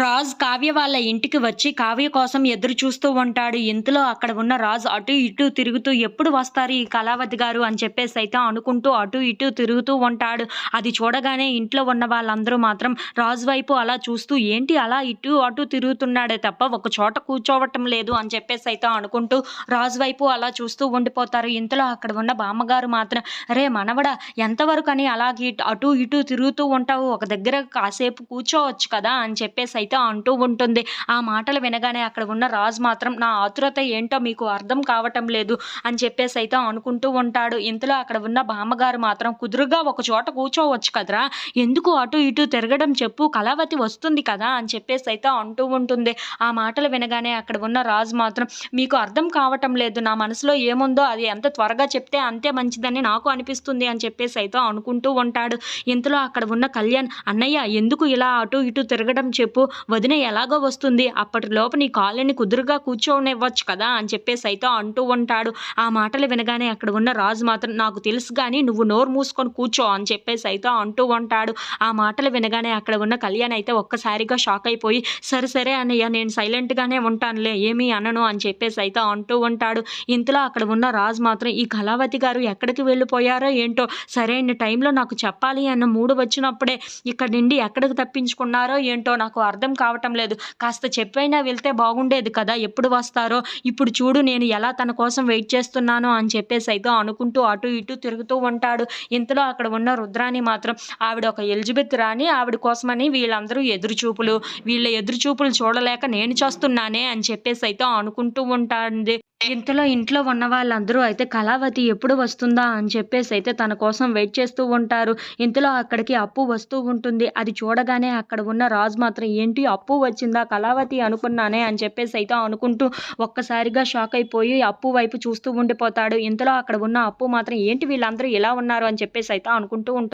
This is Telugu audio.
రాజ్ కావ్య వాళ్ళ ఇంటికి వచ్చి కావ్య కోసం ఎదురు చూస్తూ ఉంటాడు. ఇంతలో అక్కడ ఉన్న రాజ్ అటు ఇటు తిరుగుతూ ఎప్పుడు వస్తారు ఈ కళావతి గారు అని చెప్పేసి అయితే అనుకుంటూ అటు ఇటు తిరుగుతూ ఉంటాడు. అది చూడగానే ఇంట్లో ఉన్న వాళ్ళందరూ మాత్రం రాజు వైపు అలా చూస్తూ ఏంటి అలా ఇటు అటు తిరుగుతున్నాడే తప్ప ఒక చోట కూర్చోవటం లేదు అని చెప్పేసి అయితే అనుకుంటూ రాజు వైపు అలా చూస్తూ ఉండిపోతారు. ఇంతలో అక్కడ ఉన్న బామ్మగారు మాత్రం రే మనవడా ఎంతవరకు అని అలాగే అటు ఇటు తిరుగుతూ ఉంటావు. ఒక దగ్గర కాసేపు కూర్చోవచ్చు కదా అని చెప్పేసి అయితే అంటూ ఉంటుంది. ఆ మాటలు వినగానే అక్కడ ఉన్న రాజు మాత్రం నా ఆతురత ఏంటో మీకు అర్థం కావటం లేదు అని చెప్పేసి అయితే అనుకుంటూ ఉంటాడు. ఇంతలో అక్కడ ఉన్న బామ్మగారు మాత్రం కుదురుగా ఒక చోట కూర్చోవచ్చు కదరా? ఎందుకు అటు ఇటు తిరగడం చెప్పు కళావతి వస్తుంది కదా అని చెప్పేసి అయితే అంటూ ఉంటుంది. ఆ మాటలు వినగానే అక్కడ ఉన్న రాజు మాత్రం మీకు అర్థం కావటం లేదు నా మనసులో ఏముందో అది ఎంత త్వరగా చెప్తే అంతే మంచిదని నాకు అనిపిస్తుంది అని చెప్పేసి అయితే అనుకుంటూ ఉంటాడు. ఇంతలో అక్కడ ఉన్న కళ్యాణ్ అన్నయ్య ఎందుకు ఇలా అటు ఇటు తిరగడం చెప్పు? వదిన ఎలాగో వస్తుంది? అప్పటిలోపు నీ కాళ్ళని కుదురుగా కూర్చోనివ్వచ్చు కదా అని చెప్పేసి అయితే అంటూ ఉంటాడు. ఆ మాటలు వినగానే అక్కడ ఉన్న రాజు మాత్రం నాకు తెలుసు కానీ నువ్వు నోరు మూసుకొని కూర్చో అని చెప్పేసి అయితే అంటూ ఉంటాడు. ఆ మాటలు వినగానే అక్కడ ఉన్న కళ్యాణ్ అయితే ఒక్కసారిగా షాక్ అయిపోయి సరే సరే అన్నయ్య నేను సైలెంట్గానే ఉంటానులే ఏమీ అనను అని చెప్పేసి అయితే అంటూ ఉంటాడు. ఇంతలో అక్కడ ఉన్న రాజు మాత్రం ఈ కళావతి గారు ఎక్కడికి వెళ్ళిపోయారో ఏంటో? సరైన టైంలో నాకు చెప్పాలి అన్న మూడు వచ్చినప్పుడే ఇక్కడి నుండి ఎక్కడికి తప్పించుకున్నారో ఏంటో నాకు అర్థం అర్థం కావటం లేదు. కాస్త చెప్పైనా వెళ్తే బాగుండేది కదా ఎప్పుడు వస్తారో? ఇప్పుడు చూడు నేను ఎలా తన కోసం వెయిట్ చేస్తున్నానో అని చెప్పేసి అయితే అనుకుంటూ అటు ఇటు తిరుగుతూ ఉంటాడు. ఇంతలో అక్కడ ఉన్న రుద్రాని మాత్రం ఆవిడ ఒక ఎలిజబెత్ రాని ఆవిడ కోసమని వీళ్ళందరూ ఎదురుచూపులు. వీళ్ళ ఎదురు చూపులు చూడలేక నేను చేస్తున్నానే అని చెప్పేసి అయితే అనుకుంటూ ఉంటాడు ఇంతలో ఇంట్లో ఉన్న వాళ్ళందరూ అయితే కళావతి ఎప్పుడు వస్తుందా? అని చెప్పేసి అయితే తన కోసం వెయిట్ చేస్తూ ఉంటారు. ఇంతలో అక్కడికి అప్పు వస్తూ ఉంటుంది. అది చూడగానే అక్కడ ఉన్న రాజు మాత్రం ఏంటి అప్పు వచ్చిందా కళావతి అనుకున్నానే? అని చెప్పేసి అయితే అనుకుంటూ ఒక్కసారిగా షాక్ అయిపోయి అప్పు వైపు చూస్తూ ఉండిపోతాడు. ఇంతలో అక్కడ ఉన్న అప్పు మాత్రం ఏంటి వీళ్ళందరూ ఇలా ఉన్నారు? అని చెప్పేసి అయితే అనుకుంటూ ఉంటారు.